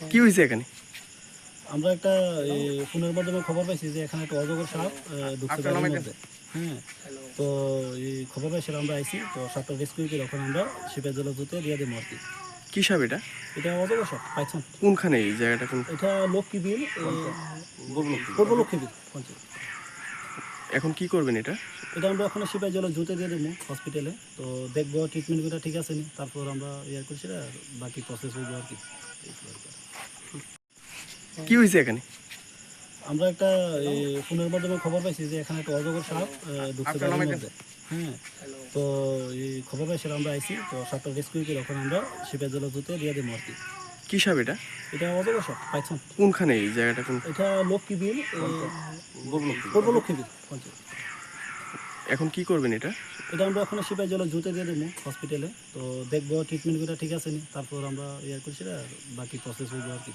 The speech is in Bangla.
কি হয়েছে এখানে? আমরা একটা ফোনের মাধ্যমে খবর পাইছি যে এখানে একটা অজগর সাপ ঢুকছে হ্যাঁ তো এই খবর পাইছিলাম আমরা আইছি তো সাপটা রেস্কিউ করে ওখানে আমরা শিপের জল জুতে দিয়ে আর কি। কি সাপ এটা? এটা অজগর সাপ পাইছেন কোনখানে এই জায়গাটা? কোন এটা লক্ষ্মী বিল পূর্ব লক্ষ্মী বিল পঞ্চায়েত। এখন কি করবেন এটা? এটা আমরা ওখানে শিপের জল জুতে দিয়ে দেবো হসপিটালে তো দেখব ট্রিটমেন্ট করে ঠিক আছে নি তারপর আমরা ইয়ে করছি আর বাকি প্রসেস হইব আর কি। কি হয়েছে এখানে? আমরা একটা ফোনের মাধ্যমে খবর পাইছি যে এখানে একটা অজগর সাপ বাড়ির মধ্যে। হ্যাঁ। তো এই খবর পাইছিলাম আমরা আইছি তো সাপটা রেস্কিউ করে ওখানে আমরা শিপের জল জুতে দিয়ে আর কি। কি সাপ এটা? এটা অজগর সাপ পাইছেন কোনখানে এই জায়গাটা কোন এটা লক্ষ্মী বিল পূর্ব লক্ষ্মী বিল পঞ্চায়েত। এখন কি করবেন এটা? এটা আমরা ওখানে সিপাই জল জুতে দিয়ে দেবো হসপিটালে তো দেখব ট্রিটমেন্টগুলো ঠিক আছে নি, তারপর আমরা ইয়ে করছি বাকি প্রসেস হইব আর কি।